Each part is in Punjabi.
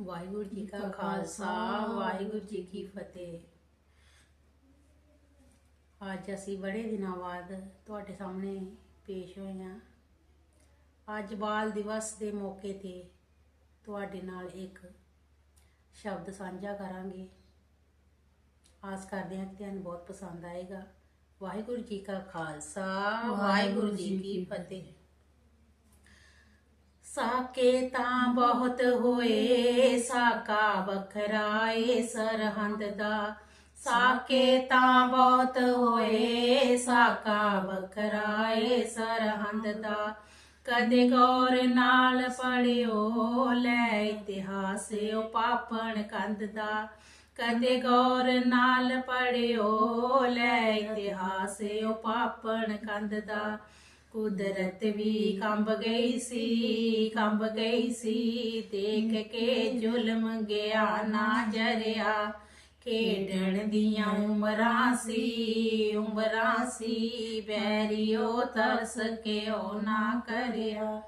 ਵਾਹਿਗੁਰੂ ਜੀ ਕਾ ਖਾਲਸਾ ਵਾਹਿਗੁਰੂ ਜੀ ਕੀ ਫਤਿਹ। ਅੱਜ ਅਸੀਂ ਬੜੇ ਦਿਨਾਂ ਬਾਅਦ ਤੁਹਾਡੇ ਸਾਹਮਣੇ ਪੇਸ਼ ਹੋਏ ਹਾਂ। ਅੱਜ ਬਾਲ ਦਿਵਸ ਦੇ ਮੌਕੇ ਤੇ ਤੁਹਾਡੇ ਨਾਲ ਇੱਕ ਸ਼ਬਦ ਸਾਂਝਾ ਕਰਾਂਗੇ। ਆਸ ਕਰਦੇ ਹਾਂ ਕਿ ਤੁਹਾਨੂੰ ਬਹੁਤ ਪਸੰਦ ਆਏਗਾ। ਵਾਹਿਗੁਰੂ ਜੀ ਕਾ ਖਾਲਸਾ ਵਾਹਿਗੁਰੂ ਜੀ ਕੀ ਫਤਿਹ। ਸਾਕੇ ਤਾਂ ਬਹੁਤ ਹੋਏ, ਸਾਕਾ ਬਖਰਾਏ ਸਰਹੰਦ ਦਾ। ਸਾਕੇ ਤਾਂ ਬਹੁਤ ਹੋਏ, ਸਾਕਾ ਬਖਰਾਏ ਸਰਹੰਦ ਦਾ। ਕਦੇ ਗੌਰ ਨਾਲ ਪੜਿਓ, ਲੈ ਇਤਿਹਾਸ ਉਹ ਪਾਪਣ ਕੰਦ ਦਾ। ਕਦੇ ਗੌਰ ਨਾਲ ਪੜਿਓ, ਲੈ ਇਤਿਹਾਸ ਉਹ ਪਾਪਣ ਕੰਦ ਦਾ। ਕੁਦਰਤ ਵੀ ਕੰਬ ਗਈ ਸੀ ਕੰਬ ਗਈ ਸੀ। ਦੇਖ ਕੇ ਜ਼ੁਲਮ ਗਿਆ, ਨਾ ਜਰਿਆ। ਖੇਡਣ ਦੀਆਂ ਉਮਰਾਂ ਸੀ ਉਮਰਾਂ ਸੀ। ਬੈਰੀਓ ਤਰਸ ਕੇ ਉਹ ਨਾ ਕਰਿਆ?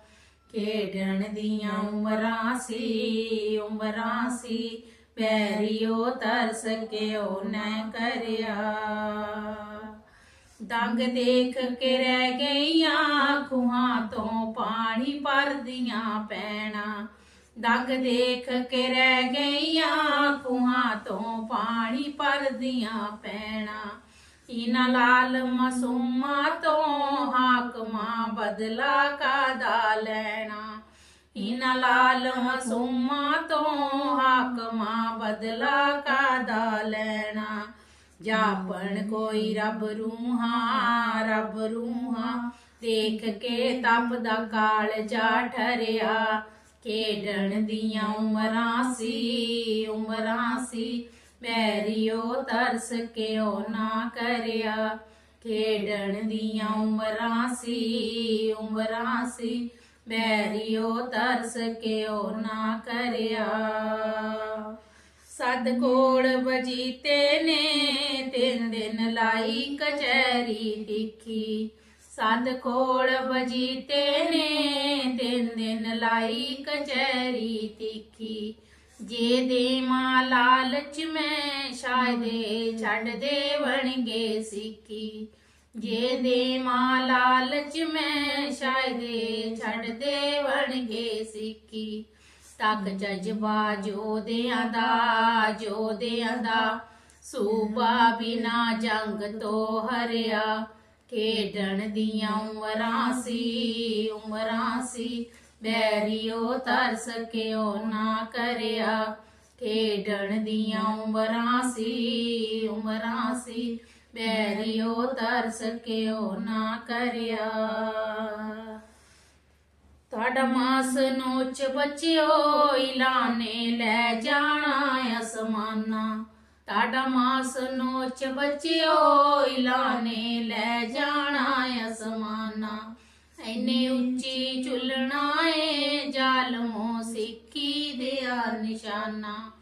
ਖੇਡਣ ਦੀਆਂ ਉਮਰਾਂ ਸੀ ਉਮਰਾਂ ਸੀ। ਬੈਰੀਓ ਤਰਸ ਕੇ ਉਹ ਨਾ ਕਰਿਆ? ਦੰਗ ਦੇਖ ਕੇ ਰਹਿ ਗਈਆਂ, ਖੂਹਾਂ ਤੋਂ ਪਾਣੀ ਭਰਦੀਆਂ ਪੈਣਾ। ਦੰਗ ਦੇਖ ਕੇ ਰਹਿ ਗਈਆਂ, ਖੂਹਾਂ ਤੋਂ ਪਾਣੀ ਭਰਦੀਆਂ ਪੈਣਾ। ਇਨਾ ਲਾਲ ਮਾਸੂਮਾਂ ਤੋਂ ਹਾਕਮਾਂ ਬਦਲਾ ਕਾਦਾ ਲੈਣਾ? ਇਨਾ ਲਾਲ ਮਾਸੂਮਾਂ ਤੋਂ ਹਾਕਮਾਂ ਬਦਲਾ ਕਾਦਾ ਲੈਣਾ? ਜਾਪਣ ਕੋਈ ਰੱਬ ਰੂਹਾਂ ਰੱਬ ਰੂਹਾਂ, ਦੇਖ ਕੇ ਤਪਦਾ ਕਾਲ ਜਾ ਠਰਿਆ। ਖੇਡਣ ਦੀਆਂ ਉਮਰਾਂ ਸੀ ਉਮਰਾਂ ਸੀ, ਮੈਰੀਓ ਤਰਸ ਕੇ ਨਾ ਕਰਿਆ। ਖੇਡਣ ਦੀਆਂ ਉਮਰਾਂ ਸੀ ਉਮਰਾਂ ਸੀ, ਮੈਰੀਓ ਤਰਸ ਕੇ ਨਾ ਕਰਿਆ। ਸਦ ਕੋੜ ਵਜੀਤੇ ਨੇ, ਤਿੰਨ ਦਿਨ ਲਾਈ ਕਚਹਿਰੀ ਟਿੱਖੀ ਸਦ ਕੋੜ ਵਜੀਤੇ ਨੇ, ਤਿੰਨ ਦਿਨ ਲਾਈ ਕਚਹਿਰੀ ਟਿੱਖੀ ਜੇ ਦੇ ਮਾਂ ਲਾਲਚ ਮੈਂ, ਸ਼ਾਇਦੇ ਛੱਡ ਦੇ ਬਣਗੇ ਸਿੱਖੀ ਜੇ ਦੇ ਮਾਂ ਲਾਲਚ ਮੈਂ, ਸ਼ਾਇਦੇ ਛੱਡ ਦੇ ਬਣਗੇ ਸਿੱਖੀ ਤੱਕ ਜਜ਼ਬਾ ਜੋਦਿਆਂ ਦਾ ਜੋਦਿਆਂ ਦਾ। ਸੂਬਾ ਬਿਨਾ ਜੰਗ ਤੋਂ ਹਰਿਆ। ਖੇਡਣ ਦੀਆਂ ਉਮਰਾਂ ਸੀ ਉਮਰਾਂ ਸੀ। ਬੈਰੀਓ ਤਰਸ ਕੇ ਨਾ ਕਰਿਆ? ਖੇਡਣ ਦੀਆਂ ਉਮਰਾਂ ਸੀ ਉਮਰਾਂ ਸੀ। ਬੈਰੀਓ ਤਰਸ ਕੇ ਉਹ ਨਾ ਕਰਿਆ? ਤੁਹਾਡਾ ਮਾਸ ਨੋਚ ਬੱਚਿਓ ਇਲਾਨੇ ਲੈ ਜਾਣਾ ਅਸਮਾਨਾ ਤੁਹਾਡਾ ਮਾਸ ਨੋਚ ਬੱਚਿਓ ਇਲਾਨੇ ਲੈ ਜਾਣਾ ਅਸਮਾਨਾ ਐਨੇ ਉੱਚੀ ਝੁਲਣਾ ਏ, ਜ਼ਾਲਮੋ ਸਿੱਖੀ ਦਿਆ ਨਿਸ਼ਾਨਾ।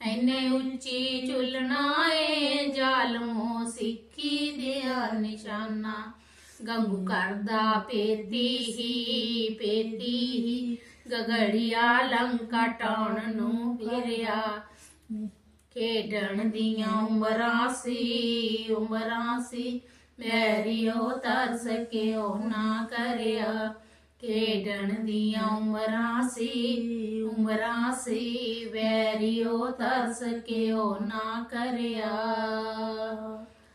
ਐਨੇ ਉੱਚੀ ਚੁੱਲਣਾ ਏ, ਜ਼ਾਲਮੋ ਸਿੱਖੀ ਦਿਆ ਨਿਸ਼ਾਨਾ। ਗੰਗੂ ਕਰਦਾ ਪੇਤੀ ਹੀ ਪੇਤੀ ਹੀ। ਗਗੜੀਆ ਲੰਕਾ ਟਾਉਣ ਨੂੰ ਫਿਰਿਆ ਖੇਡਣ ਦੀਆਂ ਉਮਰਾਂ ਸੀ ਉਮਰਾਂ ਸੀ। ਮੈਰੀਓ ਤਰਸ ਕੇ ਉਹ ਨਾ ਕਰਿਆ? ਖੇਡਣ ਦੀਆਂ ਉਮਰਾਂ ਸੀ ਉਮਰਾਂ ਸੀ। ਵੈਰੀਓ ਤਰਸ ਕੇ ਨਾ ਕਰਿਆ?